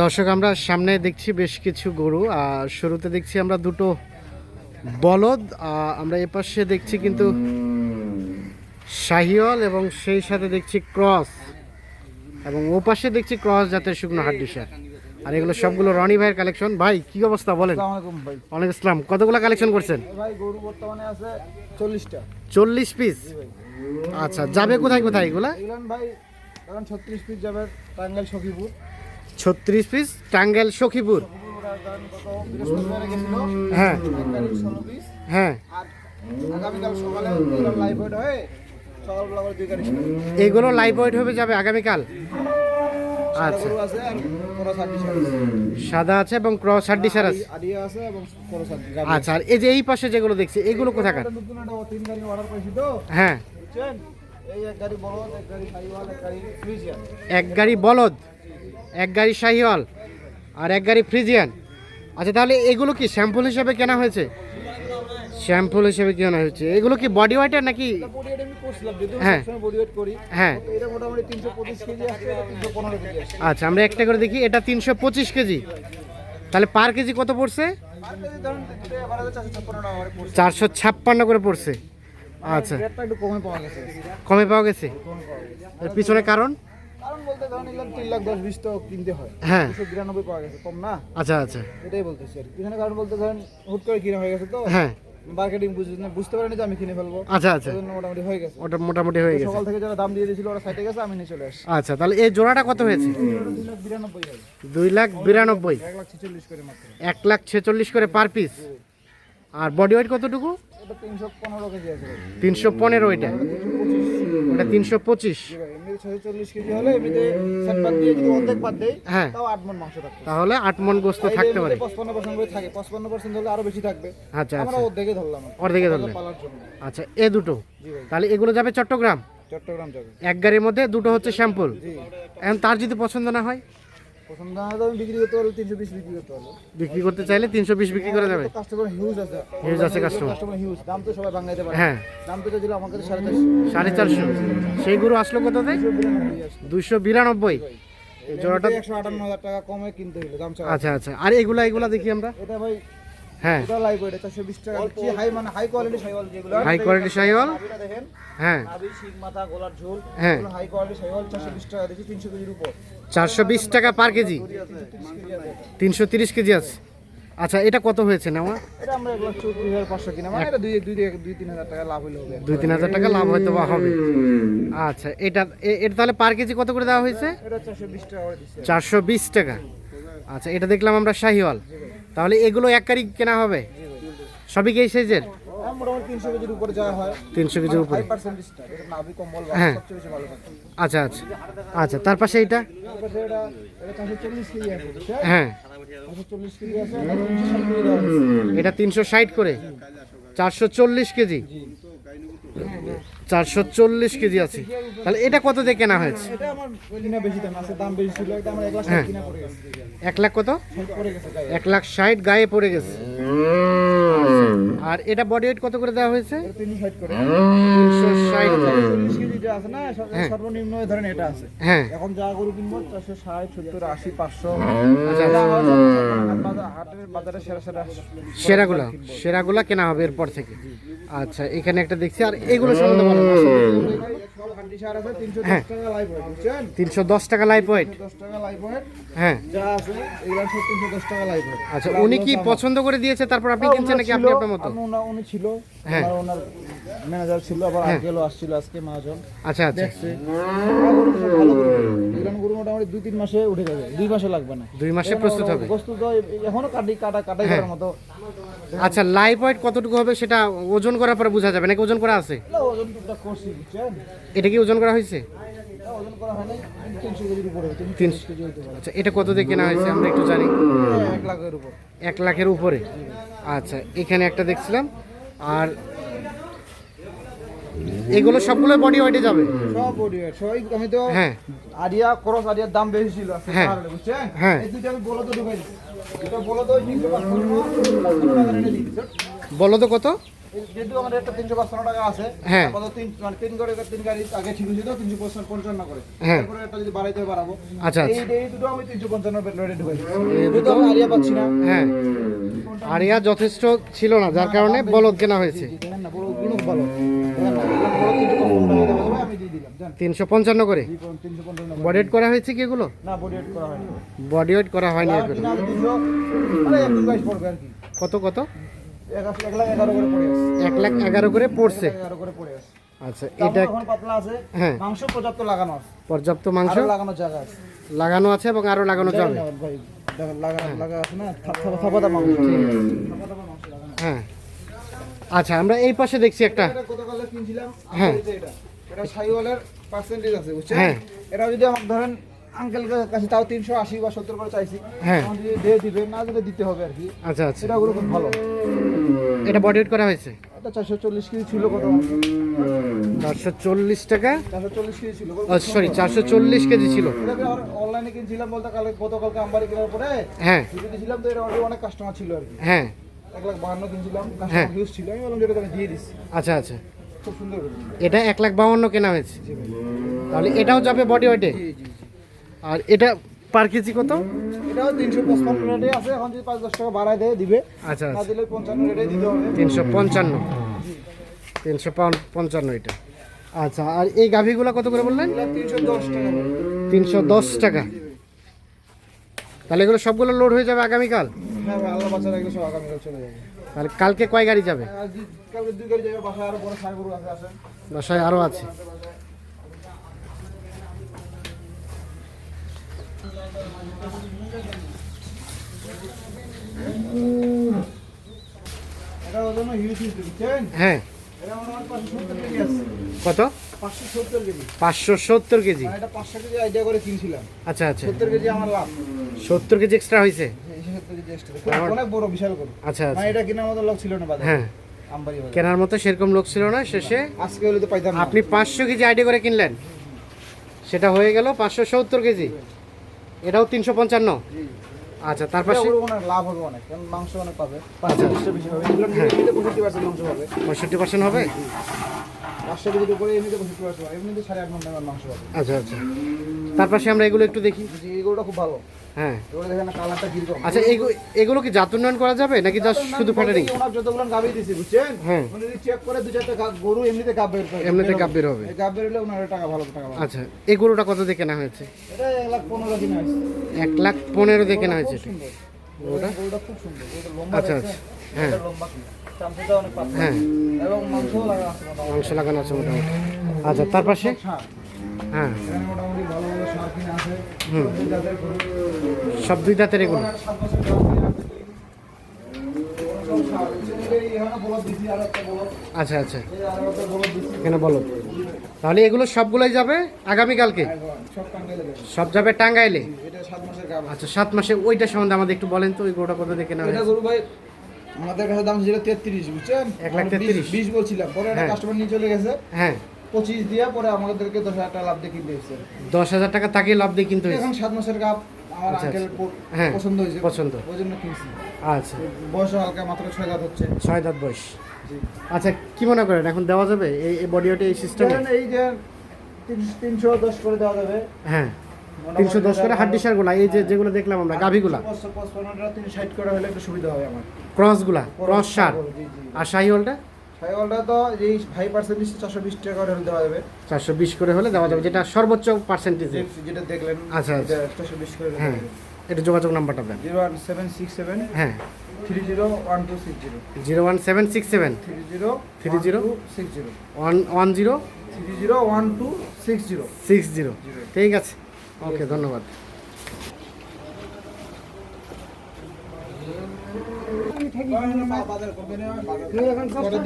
দর্শক আমরা সামনে দেখছি বেশ কিছু গরু আর শুরুতে দেখছি আমরা দুটো বলদ আমরা এপাশে দেখছি কিন্তু শাহিওয়াল এবং সেই সাথে দেখছি ক্রস। এবং ও পাশে দেখছি ক্রস জাতের শুকনো হাড্ডিসার আর এগুলো সবগুলো রনি ভাইয়ের কালেকশন। ভাই কি অবস্থা বলেন? অনেক ইসলাম কতগুলো কালেকশন করছেন? চল্লিশটা। চল্লিশ পিস? আচ্ছা যাবে কোথায় কোথায় এগুলা? ভাই এখন ছত্রিশ পিস যাবে টাঙ্গাইল সখীপুর। ছত্রিশ পিস টাঙ্গাইল সখীপুর। হ্যাঁ। হ্যাঁ। আগামীকাল সকালে লাইভ হয়ে এগুলো লাইভ ওয়েট হবে যাবে আগামীকাল। আচ্ছা। সাদা আছে এবং ক্রস হাড্ডিসার আছে আছে। আচ্ছা আর এই যে এই পাশে যেগুলো দেখছি এগুলো কোথাকার? হ্যাঁ। এক গাড়ি বলদ এক গাড়ি শাহিওয়াল আর এক গাড়ি ফ্রিজিয়ান। আচ্ছা তাহলে এগুলো কি স্যাম্পল হিসেবে কেনা হয়েছে? স্যাম্পল হিসেবে কেনা হয়েছে। এগুলো কি বডি ওয়েটের নাকি? হ্যাঁ। হ্যাঁ। আচ্ছা আমরা একটা করে দেখি এটা তিনশো পঁচিশ কেজি। তাহলে পার কেজি কত পড়ছে। চারশো ছাপ্পান্ন করে পড়ছে। আচ্ছা। একটু কমে পাওয়া গেছে। কমে পাওয়া গেছে? এর পিছনে কারণ? কারণ বলতে ধরুন এগুলো তিন লাখ দশ বিশ তো কিনতে হয়। হ্যাঁ। দুশো বিরানব্বই পাওয়া গেছে কম না? আচ্ছা আচ্ছা। এটাই বলতেছি আর। পিছনে কারণ বলতে ধরেন হুট করে কিনে হয়ে গেছে তো। হ্যাঁ। মার্কেটিং বুঝতে বুঝতে পারেনি যে আমি কিনে ফেলব। আচ্ছা আচ্ছা। মোটামুটি হয়ে গেছে। ওটা মোটামুটি হয়ে গেছে। সকাল থেকে যারা দাম দিয়ে দিয়েছিল ওরা সাইডে গেছে আমি নিয়ে চলে আসছি। আচ্ছা তাহলে এই জোড়াটা কত হয়েছে? দুই লাখ বিরানব্বই এক লাখ ছেচল্লিশ করে মাত্র। এক লাখ ছেচল্লিশ করে পার পিস আর বডি ওয়েট কতটুকু? তিনশো পনেরো কেজি আছে তিনশো পঁচিশ? হ্যাঁ। তাহলে আট মন গোস্ত থাকতে পারে। আচ্ছা আচ্ছা। অর্ধেকে জন্য। আচ্ছা এ দুটো। তাহলে এগুলো যাবে চট্টগ্রাম? চট্টগ্রাম যাবে। এক গাড়ির মধ্যে দুটো হচ্ছে শ্যাম্পুল? এখন তার যদি পছন্দ না হয়? প্রথম দামে তো আমি বিক্রি করতে পারব তিনশো বিশ বিক্রি করতে পারব। বিক্রি করতে চাইলে তিনশো বিশ বিক্রি করা যাবে। কাস্টমার হিউজ আছে। হিউজ আছে। কাস্টমার হিউজ দাম তো সবাই বাঙাইতে পারে হ্যাঁ। দাম তো ছিল আমার কাছে সাড়ে চারশো। সাড়ে চারশো। সেই গরু আসলো দুশো বিরানব্বই জোড়াটা একশো আটান্ন হাজার টাকা কমে কিনতে হলো দাম আচ্ছা আচ্ছা। আর এগুলা এগুলা দেখি আমরা। এটা ভাই হ্যাঁ। লাইভ টাকা। দিচ্ছি হাই মানে হাই কোয়ালিটি সাইওয়াল যেগুলো। High quality Sahiwal? দেখেন হ্যাঁ। নাভি শিং মাথা গলার ঝোল। হ্যাঁ। হাই কোয়ালিটি বিশ টাকা দিচ্ছি তিনশো কেজির উপর। চারশো বিশ টাকা পার কেজি? তিরিশ কেজি আছে। তিনশো তিরিশ কেজি আছে। আচ্ছা এটা কত হয়েছে নেওয়া? এটা আমরা কিনা মানে এটা দুই দুই দুই তিন হাজার টাকা লাভ হইলে হবে। দুই তিন হাজার টাকা লাভ হয়তো বা হবে। আচ্ছা এটা এ- এটা তাহলে পার কেজি কত করে দেওয়া হয়েছে? এটা চারশো করে টাকা। আচ্ছা এটা দেখলাম আমরা শাহিওয়াল। তাহলে এগুলো এক কারি কেনা হবে? সবই কি এই সাইজের? হ্যাঁ, তিনশো কেজির উপরে যাওয়া হয়। আচ্ছা আচ্ছা। আচ্ছা তার পাশে এটা? হ্যাঁ। এটা তিনশো ষাট করে? চারশো চল্লিশ কেজি? চারশো চল্লিশ কেজি আছে। তাহলে এটা কত দিয়ে কেনা হয়েছে? এটা আমার কিনা বেশি দাম আছে দাম বেশি ছিল এটা আমার এক লাখ ষাট হ্যাঁ। এক লাখ কত? এক লাখ ষাট গায়ে পড়ে গেছে। আর এটা বডি ওয়েট কত করে দেওয়া হয়েছে? তিনশো ষাট করে। তিনশো ষাট চল্লিশ কেজি যে আছে না? সব- সর্বনিম্ন ধরেন এটা আছে। হ্যাঁ। এখন যা গরু কিনবো চারশো ষাট সত্তর আশি পাঁচশো। আচ্ছা হাটের বাজারে সেরা সেরা সেরাগুলা সেরাগুলা কেনা হবে এরপর থেকে। আচ্ছা এখানে একটা দেখছি আর এগুলো সম্বন্ধে তিনশো হ্যাঁ। দশ টাকা তিনশো দশ টাকা লাইফ ওয়েট হ্যাঁ। আচ্ছা উনি কি পছন্দ করে দিয়েছে? তারপর আপনি কিনছেন নাকি আপনি আপনার মতো? উনি ছিল। হ্যাঁ। ওনার ম্যানেজার ছিল আবার আঙ্কেলও আসছিল আজকে মহাজন। আচ্ছা আচ্ছা। গরু মোটামুটি দুই তিন মাসে উঠে যাবে। দুই মাসে লাগবে না। দুই মাসে প্রস্তুত হবে? প্রস্তুত হয়, এখনও কাটি কাটা কাটাই করার মতো। আচ্ছা লাইফ ওয়েট কতটুকু হবে সেটা ওজন করার পরে বোঝা যাবে নাকি ওজন করা আছে? ওজন করছি বুঝছেন? এটা কি ওজন করা হয়েছে? হয় আচ্ছা এটা কত দিয়ে কেনা হয়েছে? আমরা একটু জানি। এক লাখের উপর। এক লাখের উপরে আচ্ছা এখানে একটা দেখছিলাম। আর এগুলো সবগুলো বডি ওয়েটে যাবে? সব বডি ওয়েট সবাই আমি তো হ্যাঁ। আরিয়া ক্রস আরিয়ার দাম বেশি ছিল হ্যাঁ। বুঝছেন? হ্যাঁ। এই দুইটা আমি বলো তো ঢুকাই এটা বলো? বলো কত? যেহেতু আমাদের একটা তিনশো টাকা আছে হ্যাঁ। আপাতত তিন মানে তিন করে তিন গাড়ি আগে ঠিক হয়েছিল তিনশো পঞ্চান্ন পঞ্চান্ন করে। হ্যাঁ। তারপরে একটা যদি বাড়াইতে বাড়াবো। আচ্ছা, এই আচ্ছা। এই দুটো আমি তিনশো পঞ্চান্ন রেটে আমি আরিয়া পাচ্ছি না। হ্যাঁ। আরিয়া যথেষ্ট ছিল না যার কারণে বলদ কেনা হয়েছে। বড় বড় তিনশো পঞ্চান্ন করে? তিনশো পঞ্চান্ন করে। বডি হয়েছে কি এগুলো? বডি ওয়েট করা হয়নি। বডি ওয়েট এগুলো। মানে কত কত? এক লাখ এগারো করে পড়ছে? আচ্ছা এটা পাতলা আছে। হ্যাঁ। মাংস পর্যাপ্ত লাগানো আছে। পর্যাপ্ত মাংস? লাগানো জায়গা আছে। লাগানো আছে এবং আরও লাগানো যাবে? লাগানো হ্যাঁ। আচ্ছা আমরা এই পাশে দেখছি একটা হ্যাঁ। এটা পার্সেন্টেজ আছে হ্যাঁ। এটা যদি আমাকে ধরেন আঙ্কেল কাছে তাও তিনশো আশি বা সত্তর করে চাইছি। হ্যাঁ। দিয়ে দিবে না দিলে দিতে হবে আর কি। আচ্ছা আচ্ছা। ওগুলো খুব ভালো। এটা বডি ওয়েট করা হয়েছে? এটা চারশো চল্লিশ কেজি ছিল কত চারশো চল্লিশ টাকা? চারশো চল্লিশ কেজি ছিল। সরি চারশো চল্লিশ কেজি ছিল। এটা অনলাইনে কিনছিলাম বলতে কালকে গতকালকে আমবাড়ি কেনার পরে? হ্যাঁ। তো এর অনেক কাস্টমার ছিল আর কি। হ্যাঁ। এক লাখ বাহান্ন কিনছিলাম হ্যাঁ। কাস্টমার হিউজ ছিল। আমি বললাম যেটা দিয়ে দিচ্ছি। আচ্ছা আচ্ছা। খুব সুন্দর। এটা এক লাখ বাউন্ন কেনা হয়েছে। তাহলে এটাও যাবে বডি ওয়েটে জি জি জি। আর এটা পার কেজি কত? এটাও তিনশো পঁচপান্ন রেটে আছে। এখন যদি পাঁচ দশ টাকা বাড়ায় দেয় দিবে। আচ্ছা না আচ্ছা। দিলে পঞ্চান্ন রেটে দিতে হবে। তিনশো পঞ্চান্ন। তিনশো পঞ্চান্ন এটা। আচ্ছা আর এই গাভিগুলো কত করে বললেন? তিনশো দশ টাকা। তিনশো দশ টাকা। তাহলে এগুলো সবগুলো লোড হয়ে যাবে আগামীকাল? হ্যাঁ তাহলে কালকে কয় গাড়ি যাবে? বাসায় আরও আছে এটা ওর জন্য হিউজ হিউজ বুঝছেন হ্যাঁ। কত? পাঁচশো সত্তর কেজি। আচ্ছা আচ্ছা। সত্তর কেজি আমার লাভ সত্তর কেজি এক্সট্রা হয়েছে। অনেক বড় বিশাল আচ্ছা আচ্ছা। এটা কেনার মতো লোক ছিল না হ্যাঁ। কেনার মতো সেরকম লোক ছিল না শেষে। আজকে হলে তো পাইতাম আপনি পাঁচশো কেজি আইডিয়া করে কিনলেন। সেটা হয়ে গেল পাঁচশো সত্তর কেজি। এটাও তিনশো পঞ্চান্ন? আচ্ছা তার পাশে লাভ হবে অনেক কারণ মাংস অনেক পাবে। হবে। এগুলো পঁয়ষট্টি পার্সেন্ট হবে। পাঁচশো কেজির উপরে এমনিতে পঁয়ষট্টি পার্সেন্ট এমনিতে সাড়ে আট ঘণ্টা মাংস পাবে আচ্ছা আচ্ছা। তার পাশে আমরা এগুলো একটু দেখি। এগুলোটা খুব ভালো। হ্যাঁ। এগুলো দেখেন কালারটা কীরকম। আচ্ছা এগুলো কি জাত উন্নয়ন করা যাবে নাকি জাস্ট শুধু ফ্যাটারিং ওনার যতগুলো গাবি দিছি বুঝছেন? হ্যাঁ। উনি চেক করে দু চারটা গরু এমনিতে গাব বের এমনিতে গাব বের হবে। গাব বের হলে ওনার টাকা ভালো টাকা ভালো। আচ্ছা এই গরুটা কত দিয়ে কেনা হয়েছে? এটা লাখ হয়েছে। দিয়ে কেনা হয়েছে ওটা? গরুটা? খুব সুন্দর। গরুটা লম্বা আচ্ছা, আচ্ছা। হ্যাঁ। লম্বা হ্যাঁ। এবং মাংস লাগানো আছে মোটামুটি। আচ্ছা তার পাশে? হ্যাঁ। এখানে মোটামুটি ভালো ভালো সার কিনে আছে দুই জাতের সব দুই দাঁতের এগুলো। সব। আচ্ছা আচ্ছা। এখানে বলো তাহলে এগুলো সবগুলোই যাবে আগামীকালকে? সব টাঙ্গাইলে যাবে। টাঙ্গাইলে? আচ্ছা সাত মাসে ওইটা সম্বন্ধে আমাদের একটু বলেন তো ওই গরুটা কত দেখে না আমাদের কাছে দাম ছিল তেত্রিশ বুঝছেন? এক লাখ তেত্রিশ? বিশ বলছিলাম পরে একটা হ্যাঁ। কাস্টমার নিয়ে চলে গেছে। হ্যাঁ। পঁচিশ দিয়ে পরে আমাদেরকে দশ হাজার টাকা লাভ দিয়ে কিনতে এসছে দশ হাজার টাকা তাকে লাভ দিয়ে কিনতে হয়েছে। এখন সাত মাসের গাব আমার আচ্ছা, আঙ্কেল হ্যাঁ, পছন্দ হয়েছে। পছন্দ। ওই জন্য কিনছি। আচ্ছা। বয়স হালকা মাত্র ছয় দাঁত হচ্ছে। ছয় দাঁত বয়স। জি। আচ্ছা কি মনে করেন এখন দেওয়া যাবে? এই বডি ওটা এই সিস্টেমে এই যে তিন- তিনশো দশ করে দেওয়া যাবে। হ্যাঁ। তিনশো দশ করে হাড্ডি সারগুলা এই যে যেগুলো দেখলাম আমরা গাভিগুলা। পঁচপন্নটা ষাট করে হলে একটু সুবিধা হবে আমার। ক্রসগুলা ক্রস সার আর শাহিওয়ালটা তো এই ফাইভ পার্সেন্ট চারশো বিশ টাকা করে হলে দেওয়া যাবে। চারশো বিশ করে হলে দেওয়া যাবে যেটা সর্বোচ্চ পার্সেন্টেজে যেটা দেখলেন আচ্ছা, আচ্ছা। চারশো বিশ করে হ্যাঁ এটা যোগাযোগ নাম্বারটা দেন। Zero one seven six seven হ্যাঁ। Three zero one two six zero. Zero one seven six seven. Three zero Three zero? Six zero. One one zero. Three zero one two six zero. Six zero. ঠিক আছে। ওকে ধন্যবাদ। বাজার